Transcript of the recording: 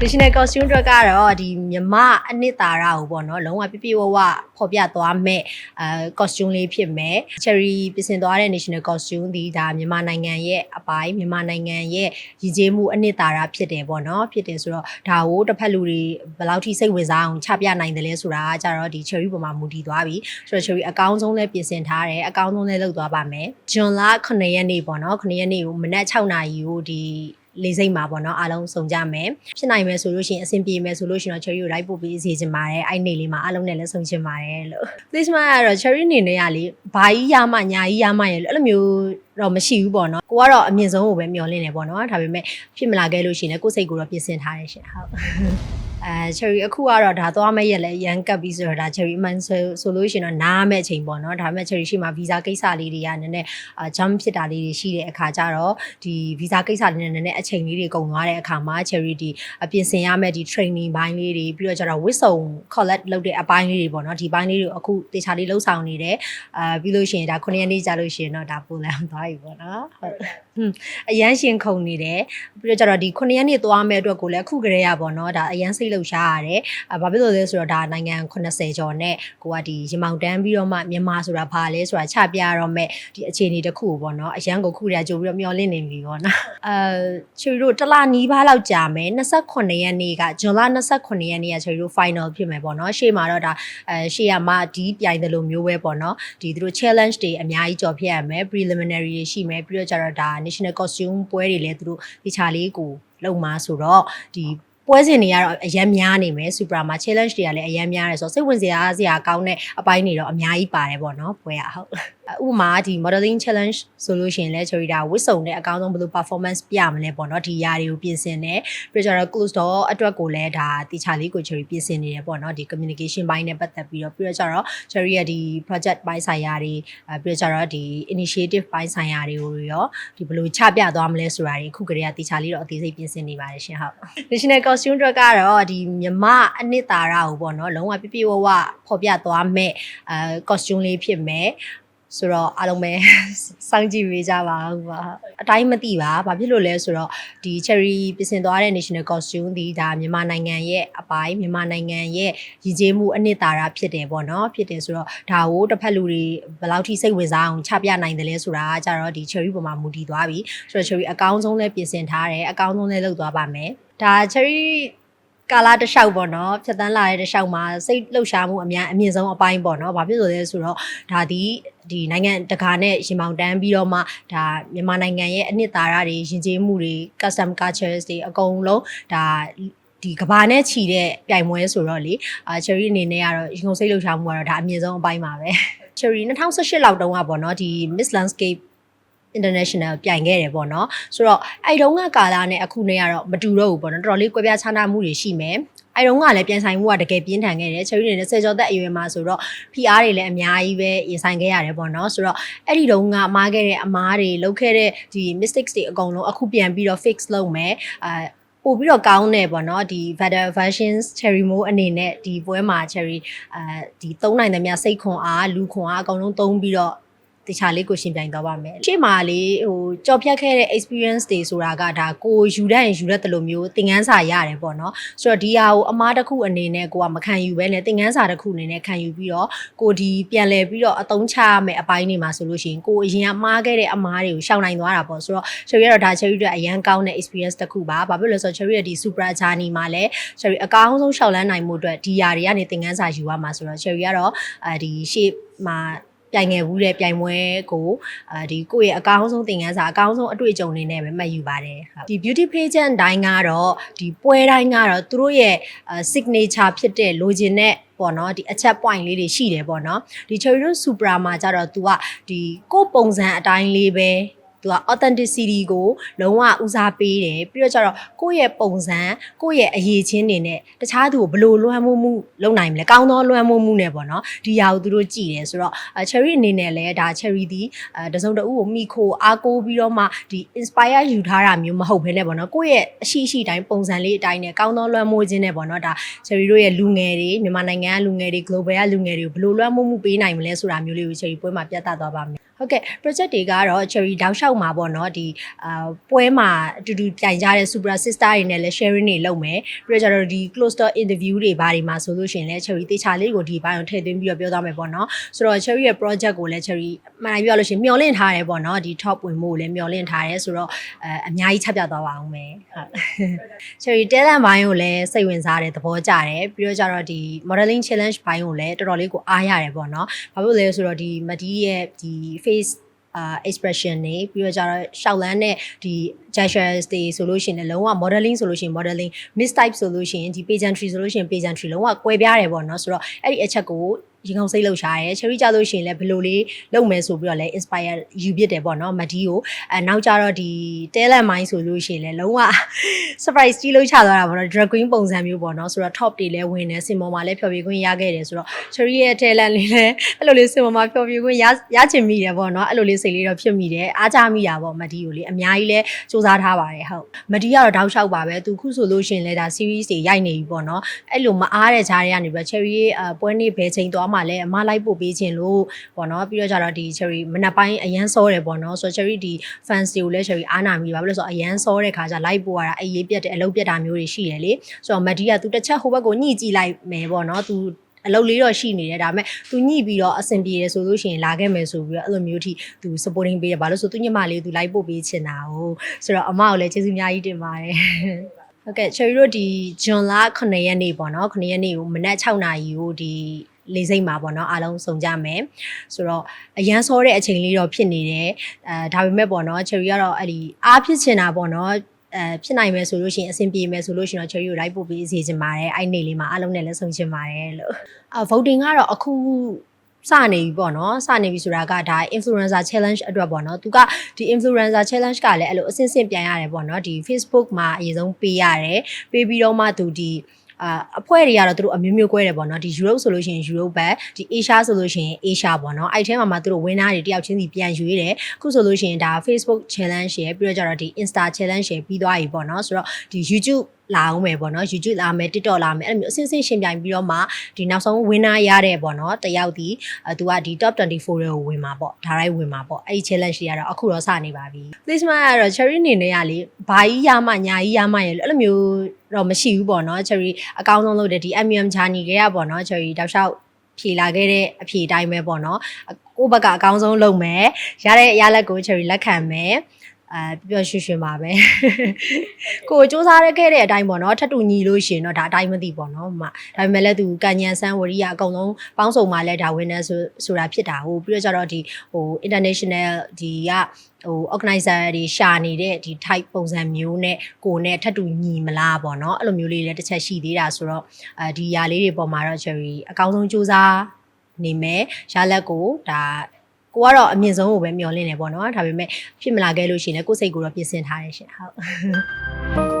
traditional costume အတွက်ကတော့ဒီမြမအနှစ်သာရကိုပေါ့နော်လုံးဝပြပြဝဝဖော်ပြသွားမဲ့အဲ costume လေးဖြစ်မဲ့ cherry ပြင်ဆင်သွားတဲ့ national costume ဒီဒါမြန်မာနိုင်ငံရဲ့အပိုင်းမြန်မာနိုင်ငံရဲ့ရည်ကြည်မှုအနှစ်သာရဖြစ်တယ်ပေါ့နော်ဖြစ်တယ်ဆိုတော့ဒါကိုတစ်ဖက်လူတွေဘယ်လောက်ထိစိတ်ဝင်စားအောင်ချပြနိုင်တယ်လဲဆိုတာကကြတော့ဒီ cherry ပေါ်မှာမူတည်သွားပြီဆိုတော့ cherry အကောင်းဆုံးလည်းပြင်ဆင်ထားတယ်အကောင်းဆုံးလည်းလုပ်သွားပါမယ်ဂျွန်လ9ရက်နေ့ပေါ့နော်9ရက်နေ့ကိုမနက်6နာရီကိုဒီ လေးစိတ်မှာပေါ့နော်အားလုံးစုံကြမယ်ဖြစ်နိုင်မယ်ဆိုလို့ရှိရင်အဆင်ပြေမယ်ဆိုလို့ရှိရင်တော့ cherry ကိုလိုက်ပို့ပေးစီချင်ပါတယ်အဲ့နေ့လေးမှာအားလုံးနဲ့လည်းစုံချင်ပါတယ်လို့ Christmas ကတော့ cherry အနေနဲ့ကလေဘာကြီးရမှညာကြီးရမှရလို့အဲ့လိုမျိုးတော့မရှိဘူးပေါ့နော်ကိုကတော့အမြင့်ဆုံးကိုပဲမျှော်လင့်နေပေါ့နော်ဒါပေမဲ့ဖြစ်မလာခဲ့လို့ရှိရင်လည်းကိုယ့်စိတ်ကိုတော့ပြင်ဆင်ထားတယ်ရှင်ဟုတ် အဲ cherry အခုကတော့ဒါသွားမဲ့ရက်လဲရန်ကပ်ပြီးဆိုတော့ဒါ cherry အမှန်ဆိုဆိုလို့ရှိရင်တော့နားမဲ့အချိန်ပေါ့နော်ဒါပေမဲ့ cherry ရှိမှာ visa ကိစ္စလေးတွေကနည်းနည်းအာ jump ဖြစ်တာလေးတွေရှိတဲ့အခါကျတော့ဒီ visa ကိစ္စလေးနဲ့နည်းနည်းအချိန်လေးတွေကုန်သွားတဲ့အခါမှာ cherry ဒီအပြင်ဆင်ရမဲ့ဒီ training ဘိုင်းလေးတွေပြီးတော့ကျတော့ဝစ်စုံ collect လုပ်တဲ့အပိုင်းလေးတွေပေါ့နော်ဒီဘိုင်းလေးတွေအခုတေချာလေးလှုပ်ဆောင်နေတယ်အာပြီးလို့ရှိရင်ဒါ9ရက်နေ့ကြာလို့ရှိရင်တော့ဒါပိုလန်သွားပြီပေါ့နော်ဟုတ်ဟွန်းအရန်ရှင်ခုန်နေတယ်ပြီးတော့ကျတော့ဒီ9ရက်နေ့သွားမဲ့အတွက်ကိုလည်းအခုကလေးရပေါ့နော်ဒါအရန်စိတ်လှုပ်ရှားရတယ်အာဘာဖြစ်လို့လဲဆိုတော့ဒါနိုင်ငံ80ကျော်နဲ့ကိုကဒီရမောင်တန်းပြီးတော့မှမြန်မာဆိုတာဘာလဲဆိုတာချပြရတော့မဲ့ဒီအခြေအနေတစ်ခုကိုပေါ့နော်အရန်ကိုခုရကြိုပြီးတော့မျောလင့်နေပြီပေါ့နော်အဲချီတို့တစ်လနီးပါးလောက်ကြာမယ်28ရက်နေ့ကဇွန်လ28ရက်နေ့ကချီတို့ final ဖြစ်မယ်ပေါ့နော်ရှေ့မှာတော့ဒါအဲရှေ့ကမှဒီပြိုင်တယ်လို့မျိုးပဲပေါ့နော်ဒီသူတို့ challenge တွေအများကြီးကြော်ဖြစ်ရမယ် preliminary တွေရှိမယ်ပြီးတော့ကျတော့ဒါ national costume ပွဲတွေလည်းသူတို့ဒီချာလေးကိုလုံမှာဆိုတော့ဒီ ပွဲစဉ်တွေကတော့အရင်များနေမယ် super မှာ challenge တွေကလည်းအရင်များတယ်ဆိုတော့စိတ်ဝင်စရာစရာကောင်းတဲ့အပိုင်းတွေတော့အများကြီးပါတယ်ပေါ့နော်ပွဲကဟုတ် ဥပမာဒီ modeling challenge ဆိုလို့ရှိရင်လည်း Cherry ဒါဝစ်စုံတဲ့အကောင်းဆုံးဘယ်လို performance ပြမလဲပေါ့နော်ဒီຢာတွေကိုပြင်ဆင်တယ်ပြီးတော့ကျတော့ close door အတွက်ကိုလည်းဒါတီချာလေးကို Cherry ပြင်ဆင်နေတယ်ပေါ့နော်ဒီ communication ဘိုင်းနဲ့ပတ်သက်ပြီးတော့ပြီးတော့ကျတော့ Cherry ရဲ့ဒီ project ဘိုင်းဆိုင်ရာတွေအဲပြီးတော့ကျတော့ဒီ initiative ဘိုင်းဆိုင်ရာတွေကိုရောဒီဘယ်လိုချပြသွားမလဲဆိုတာတွေအခုကတည်းကတီချာလေးတော့အသေးစိတ်ပြင်ဆင်နေပါတယ်ရှင်ဟုတ် national costume အတွက်ကတော့ဒီမြမအနှစ်သာရကိုပေါ့နော်လုံးဝပြပြဝဝဖော်ပြသွားမဲ့အဲ costume လေးဖြစ်မဲ့ ဆိုတော့အားလုံးပဲစောင့်ကြည့်ပေးကြပါဦးပါအတိုင်းမသိပါဘာဖြစ်လို့လဲဆိုတော့ဒီ cherry ပြင်ဆင်သွားတဲ့ national costume ဒီဒါမြန်မာနိုင်ငံရဲ့အပိုင်းမြန်မာနိုင်ငံရဲ့ရည်ကြည်မှုအနှစ်သာရဖြစ်တယ်ပေါ့နော်ဖြစ်တယ်ဆိုတော့ဒါကိုတစ်ဖက်လူတွေဘယ်လောက်ထိစိတ်ဝင်စားအောင်ချပြနိုင်တယ်လဲဆိုတာကကြတော့ဒီ cherry ပေါ်မှာမူတည်သွားပြီဆိုတော့ cherry အကောင်းဆုံးလည်းပြင်ဆင်ထားတယ်အကောင်းဆုံးလည်းလုပ်သွားပါမယ်ဒါ cherry ကာလာတစ်လျှောက်ပေါ့နော်ဖြတ်တန်းလာတဲ့တစ်လျှောက်မှာစိတ်လှုပ်ရှားမှုအများအမြင့်ဆုံးအပိုင်းပေါ့နော်ဘာဖြစ်လို့လဲဆိုတော့ဒါဒီဒီနိုင်ငံတကာနဲ့ရင်မောင်တန်းပြီးတော့မှဒါမြန်မာနိုင်ငံရဲ့အနှစ်သာရတွေယဉ်ကျေးမှုတွေ custom cultures တွေအကုန်လုံးဒါဒီကဘာနဲ့ခြီတဲ့ပြိုင်ပွဲဆိုတော့လေအာ cherry အနေနဲ့ကတော့ရင်ကုန်စိတ်လှုပ်ရှားမှုကတော့ဒါအမြင့်ဆုံးအပိုင်းပါပဲ cherry 2018လောက်တုန်းကပေါ့နော်ဒီ Miss Landscape international ပြိုင်ခဲ့တယ်ပေါ့နော်ဆိုတော့အဲ့တုန်းကကာလာနဲ့အခုနဲ့ကတော့မတူတော့ဘူးပေါ့နော်တော်တော်လေးကွဲပြားခြားနားမှုတွေရှိမယ်အဲ့တုန်းကလည်းပြန်ဆိုင်မှုကတကယ်ပြင်းထန်ခဲ့တယ်ချယ်ရီတွေနဲ့ဆယ်ကျော်သက်အရွယ်မှာဆိုတော့ PR တွေလည်းအများကြီးပဲရင်ဆိုင်ခဲ့ရတယ်ပေါ့နော်ဆိုတော့အဲ့ဒီတုန်းကမားခဲ့တဲ့အမားတွေလုပ်ခဲ့တဲ့ဒီ mistakes တွေအကုန်လုံးအခုပြန်ပြီးတော့ fix လုပ်မယ်အာပို့ပြီးတော့ကောင်းတယ်ပေါ့နော်ဒီ Vader versions cherry mo အနေနဲ့ဒီပွဲမှာ cherry အဲဒီသုံးနိုင်တဲ့များစိတ်ခွန်အားလူခွန်အားအကုန်လုံးသုံးပြီးတော့ တခြားလေးကိုရှင်ပြိုင်သွားပါမယ်။ရှေ့မှာလေဟိုကြော်ဖြတ်ခဲ့တဲ့ experience တွေဆိုတာကဒါကိုယူတတ်ရင်ယူတတ်တယ်လို့မျိုးသင်ခန်းစာရတယ်ပေါ့နော်။ဆိုတော့ဒီဟာကိုအမားတစ်ခုအနေနဲ့ကိုကမခံယူဘဲနဲ့သင်ခန်းစာတစ်ခုအနေနဲ့ခံယူပြီးတော့ကိုဒီပြန်လဲပြီးတော့အသုံးချရမယ်အပိုင်းတွေမှာဆိုလို့ရှိရင်ကိုအရင်ကမှားခဲ့တဲ့အမားတွေကိုရှောင်နိုင်သွားတာပေါ့ဆိုတော့ cherry ကတော့ဒါ cherry အတွက်အရန်ကောင်းတဲ့ experience တစ်ခုပါ။ဘာဖြစ်လို့လဲဆိုတော့ cherry ရဲ့ဒီ super journey မှာလည်း cherry အကောင်းဆုံးရှောက်လန်းနိုင်မှုအတွက်ဒီຢာတွေကနေသင်ခန်းစာယူရမှာဆိုတော့ cherry ကတော့အဲဒီရှေ့မှာ ပြိုင်ငယ်ဘူးတဲ့ပြိုင်ပွဲကိုအာဒီကိုယ့်ရဲ့အကောင်းဆုံးသင်ခန်းစာအကောင်းဆုံးအတွေ့အကြုံတွေနဲ့ပဲမှတ်ယူပါတယ်ဟုတ်ဒီ beauty pageant တိုင်းကတော့ဒီပွဲတိုင်းကတော့သူတို့ရဲ့ signature ဖြစ်တဲ့လိုချင်တဲ့ပေါ့နော်ဒီအချက် point လေးတွေရှိတယ်ပေါ့နော်ဒီ cherry rose supra မှာကျတော့ तू ကဒီကိုယ့်ပုံစံအတိုင်းလေးပဲ သူက authenticity ကိုလုံးဝဦးစားပေးတယ်ပြီးတော့ကျတော့ကိုယ့်ရဲ့ပုံစံကိုယ့်ရဲ့အရေးချင်းတွေနဲ့တခြားသူကိုဘယ်လိုလွှမ်းမိုးမှုလုပ်နိုင်မလဲကောင်းသောလွှမ်းမိုးမှုနဲ့ပေါ့နော်ဒီຢာကိုသူတို့ကြည်တယ်ဆိုတော့ cherry အနေနဲ့လည်းဒါ cherry ဒီအဲတစုံတဦးကိုမိခိုအားကိုးပြီးတော့မှဒီ inspire ယူထားတာမျိုးမဟုတ်ဘဲနဲ့ပေါ့နော်ကိုယ့်ရဲ့အရှိရှိတိုင်းပုံစံလေးအတိုင်းနဲ့ကောင်းသောလွှမ်းမိုးခြင်းနဲ့ပေါ့နော်ဒါ cherry တို့ရဲ့လူငယ်တွေမြန်မာနိုင်ငံကလူငယ်တွေ global ကလူငယ်တွေကိုဘယ်လိုလွှမ်းမိုးမှုပေးနိုင်မလဲဆိုတာမျိုးလေးကို cherry ပွဲမှာပြသသွားပါမယ် ဟုတ်ကဲ့ project တွေကတော့ cherry တောက်လျှောက်မှာပေါ့နော်ဒီအာပွဲမှာအတူတူပြိုင်ကြတဲ့ super sister တွေနဲ့လည်း sharing တွေလုပ်မယ်ပြီးတော့ကျတော့ဒီ close door interview တွေဘာတွေမှာဆိုလို့ရှိရင်လည်း cherry တေချာလေးကိုဒီဘိုင်းကိုထည့်သွင်းပြီးတော့ပြောသွားမယ်ပေါ့နော်ဆိုတော့ cherry ရဲ့ project ကိုလည်း cherry မှန်တိုင်းပြောလို့ရှိရင်မျှော်လင့်ထားတယ်ပေါ့နော်ဒီ top ဝင်မှုကိုလည်းမျှော်လင့်ထားတယ်ဆိုတော့အဲအများကြီးချက်ပြသွားပါအောင်မယ်ဟုတ် cherry talent ဘိုင်းကိုလည်းစိတ်ဝင်စားတယ်သဘောကျတယ်ပြီးတော့ကျတော့ဒီ modeling challenge ဘိုင်းကိုလည်းတော်တော်လေးကိုအားရတယ်ပေါ့နော်ဘာဖြစ်လို့လဲဆိုတော့ဒီမဒီရဲ့ဒီ face အာ expression နေပြီးတော့ကျတော့ရှောက်လန်းတဲ့ဒီ gestures တွေဆိုလို့ရှိရင်လည်းလုံးဝ modeling ဆိုလို့ရှိရင် modeling miss type ဆိုလို့ရှိရင်ဒီ pageantry ဆိုလို့ရှိရင် pageantry လုံးဝကွဲပြားတယ်ပေါ့နော်ဆိုတော့အဲ့ဒီအချက်ကို ရင်ကုန်စိတ်လှုပ်ရှားရဲ cherry ကြလို့ရှိရင်လည်းဘယ်လိုလေးလုပ်မယ်ဆိုပြီးတော့လည်း inspire ယူဖြစ်တယ်ပေါ့နော်မဒီကိုအဲနောက်ကြတော့ဒီ talent mind ဆိုလို့ရှိရင်လည်းလုံးဝ surprise ကြီးလို့ချသွားတာပေါ့နော် drag queen ပုံစံမျိုးပေါ့နော်ဆိုတော့ top တွေလည်းဝင်တယ်စင်ပေါ်မှာလည်းဖျော်ဖြေခွင့်ရခဲ့တယ်ဆိုတော့ cherry ရဲ့ talent လေးလည်းအဲ့လိုလေးစင်ပေါ်မှာဖျော်ဖြေခွင့်ရရချင်မိတယ်ပေါ့နော်အဲ့လိုလေးစိတ်လေးတော့ဖြစ်မိတယ်အားကြမိတာပေါ့မဒီကိုလေအများကြီးလည်းစူးစမ်းထားပါတယ်ဟုတ်မဒီကတော့တောက်လျှောက်ပါပဲသူခုဆိုလို့ရှိရင်လည်းဒါ series တွေရိုက်နေပြီပေါ့နော်အဲ့လိုမအားတဲ့ဂျားတွေကနေပြီးတော့ cherry ရဲ့အပွဲနေ့ဘယ်ချိန်သွားမှလဲအမလိုက်ပို့ပေးခြင်းလို့ပေါ့နော်ပြီးတော့ကြတော့ဒီ cherry မနက်ပိုင်းအရန်စောတယ်ပေါ့နော်ဆိုတော့ cherry ဒီ fans တွေကိုလည်း cherry အားနာမိပါဘာလို့လဲဆိုတော့အရန်စောတဲ့ခါကျလိုက်ပို့ရတာအရေးပြတ်တယ်အလုပ်ပြတ်တာမျိုးတွေရှိတယ်လေဆိုတော့မဒီကသူတစ်ချက်ဟိုဘက်ကိုညှိကြည့်လိုက်မယ်ပေါ့နော်သူအလုပ်လေးတော့ရှိနေတယ်ဒါပေမဲ့သူညှိပြီးတော့အဆင်ပြေတယ်ဆိုလို့ရှိရင်လာခဲ့မယ်ဆိုပြီးတော့အဲ့လိုမျိုးထိသူ supporting ပေးတယ်ဘာလို့ဆိုသူညမလေးသူလိုက်ပို့ပေးချင်တာ哦ဆိုတော့အမကိုလည်းကျေးဇူးအများကြီးတင်ပါတယ်ဟုတ်ကဲ့ cherry တို့ဒီဂျွန်လ9ရက်နေ့ပေါ့နော်9ရက်နေ့ကိုမနက်6နာရီကိုဒီ လေးစိတ်မှာပေါ့နော်အားလုံးစုံကြမယ်ဆိုတော့အရန်စောတဲ့အချိန်လေးတော့ဖြစ်နေတယ်အဲဒါပေမဲ့ပေါ့နော် cherry ကတော့အဲ့ဒီအားဖြစ်ချင်တာပေါ့နော်အဲဖြစ်နိုင်မယ်ဆိုလို့ရှိရင်အဆင်ပြေမယ်ဆိုလို့ရှိရင်တော့ cherry ကိုလိုက်ပို့ပေးစေချင်ပါတယ်အဲ့နေ့လေးမှာအားလုံးနဲ့လည်းဆုံချင်ပါတယ်လို့အာ voting ကတော့အခုစနေပြီပေါ့နော်စနေပြီဆိုတာကဒါ influencer challenge အတွက်ပေါ့နော်သူကဒီ influencer challenge ကလည်းအဲ့လိုအဆင့်ဆင့်ပြန်ရတယ်ပေါ့နော်ဒီ Facebook မှာအရင်ဆုံးပေးရတယ်ပေးပြီးတော့မှသူဒီ အာအဖွဲ့တွေကတော့သူတို့အမျိုးမျိုး꿰တယ်ပေါ့နော်ဒီ Europe ဆိုလို့ရှိရင် Europe ဘက်ဒီ Asia ဆိုလို့ရှိရင် Asia ပေါ့နော်အဲ့ထဲမှာမှသူတို့ winner တွေတယောက်ချင်းစီပြန်ရွေးတယ်အခုဆိုလို့ရှိရင်ဒါ Facebook challenge ရယ်ပြီးတော့ကျတော့ဒီ Insta challenge ရယ်ပြီးသွားပြီပေါ့နော်ဆိုတော့ဒီ YouTube လာအောင်မယ်ပေါ့နော် YouTube လာမယ် TikTok လာမယ်အဲ့လိုမျိုးအစင်းစင်းရှင်ပြိုင်ပြီးတော့မှဒီနောက်ဆုံး winner ရတဲ့ပေါ့နော်တယောက်ဒီအဲသူကဒီ top 24တွေကိုဝင်မှာပေါ့ဒါရိုက်ဝင်မှာပေါ့အဲ့ဒီ challenge တွေကတော့အခုတော့စနေပါပြီ placement ကတော့ cherry အနေနဲ့ကလေဘာကြီးရမှညာကြီးရမှရယ်လို့အဲ့လိုမျိုးတော့မရှိဘူးပေါ့နော် cherry အကောင်းဆုံးလုပ်တယ်ဒီ MM journey ကပေါ့နော် cherry တောက်လျှောက်ဖြေလာခဲ့တဲ့အဖြေတိုင်းပဲပေါ့နော်ကိုယ့်ဘက်ကအကောင်းဆုံးလုပ်မယ်ရတဲ့ရလက်ကို cherry လက်ခံမယ် အဲပျော်ရွှင်ရွှင်ပါပဲကိုစူးစမ်းရခဲ့တဲ့အတိုင်းပေါ့နော်ထပ်တူညီလို့ရှိရင်တော့ဒါအတိုင်းမသိပေါ့နော်မဒါပေမဲ့လည်းသူကညံဆန်းဝရိယအကုန်လုံးပေါင်းစုံမှလည်းဒါ winner ဆိုဆိုတာဖြစ်တာဟုတ်ပြီးတော့ကျတော့ဒီဟို international ဒီကဟို organizer တွေရှာနေတဲ့ဒီ type ပုံစံမျိုးနဲ့ကိုနဲ့ထပ်တူညီမလားပေါ့နော်အဲ့လိုမျိုးလေးလည်းတစ်ချက်ရှိသေးတာဆိုတော့အဲဒီຢာလေးတွေပေါ်မှာတော့ cherry အကောင်းဆုံးစူးစမ်းနေမယ်ရလက်ကိုဒါ ကိုကတော့အမြင့်ဆုံးကိုပဲမျှော်လင့်နေပေါ့နော်ဒါပေမဲ့ဖြစ်မလာခဲ့လို့ရှိရင်လည်းကိုယ်စိတ်ကိုတော့ပြင်ဆင်ထားတယ်ရှင်ဟုတ်